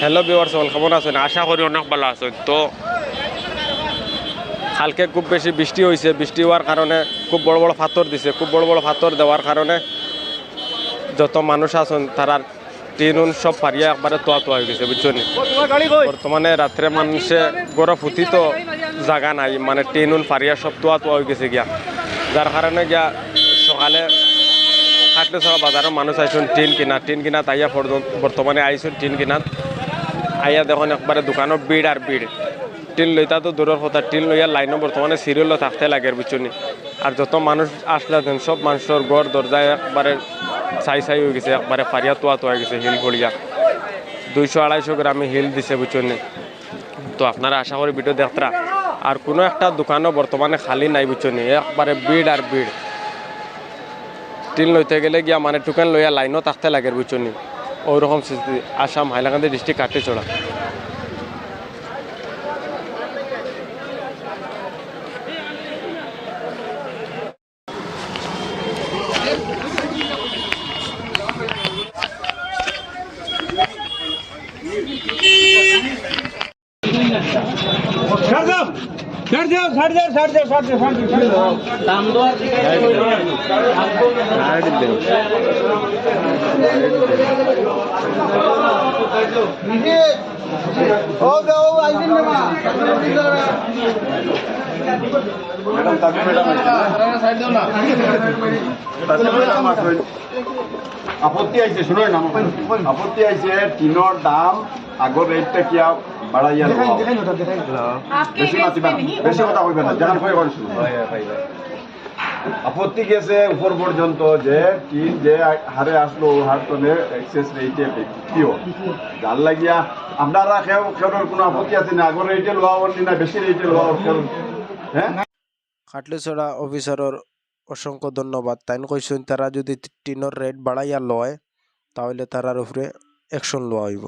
Hello বিওয়ার্স all কেমন আছেন আশা করি অনেক ভালো আছেন। তো কালকে খুব বেশি বৃষ্টি হয়েছে বৃষ্টি হওয়ার কারণে খুব বড় বড় পাথর দিছে। খুব বড় বড় পাথর দেওয়ার কারণে যত মানুষ আছেন, তারা টিনুন সব পারিয়া একবারে তোয়া তোয়া হয়ে গেছে বুঝছ? বর্তমানে রাত্রে মানুষে গড় ফুটি তো জায়গা নাই। মানে টিনুন পারিয়া সব তোয়া তোয়া হয়ে গেছে গিয়া। যার কারণে গিয়া সকালে কাটলে সব বাজারের মানুষ আইসুন টিন কিনা। টিন কিনা তাইয়া বর্তমানে আইসুন টিন কিনাত আইয়া দেখুন একবারে দোকানত ভিড় আর ভিড় টিন লইতা তো দূরের কথা টিন লইয়া লাইনও বর্তমানে সিরিয়ালও থাকতে লাগে বুঝছনি আর যত মানুষ আসলে দেন সব মানুষের ঘর দরজায় একবারে ছাই ছাই হয়ে গেছে একবারে ফারিয়া তোয়া তোয়া গেছে হিল পড়িয়া দুইশো আড়াইশো গ্রামে হিল দিছে বুঝছনি তো আপনারা আশা করি ভিডিও দেখতরা। আর কোনো একটা দোকানও বর্তমানে খালি নাই বুঝছনি একবারে ভিড় আর ভিড় টিন লইতে গেলে গিয়া মানে টুকান লইয়া লাইনও থাকতে লাগে বুঝছনি ওইরকম স্থিতি আসাম হাইলাকান্দি ডিস্ট্রিক্ট কাটে চড়া ছাড় দাও ছাড় দাও ছাড় দাও ছাড় দাও ছাড় দাও ছাড় দাও। ছাড় দাও ও দাও আইদিন না মা। ম্যাডাম তাকে ম্যাডাম সাইড দাও না। আপত্তি আইছে শুনুন না আপত্তি আইছে। টিনের দাম আগর রেটটা কিয়া বাড়াইয়া বেশি মাতিবা বেশি কথা কইবে না আপত্তি গেছে উপর পর্যন্ত যে যে হারে আসলো ও হার তলে এক্সেস রেটে বিক্রিও যার লাগিয়া আপনারা কোনো আপত্তি আছে না আগর রেটে লোয়া অন্য না বেশি রেটে লোয়া হ্যাঁ? খাটলিছড়া অফিসারর অসংখ্য ধন্যবাদ। তাইন কইছেন তারা যদি টিনের রেট বাড়াইয়া লয় তাহলে তারার উপরে অ্যাকশন লওয়া হইব।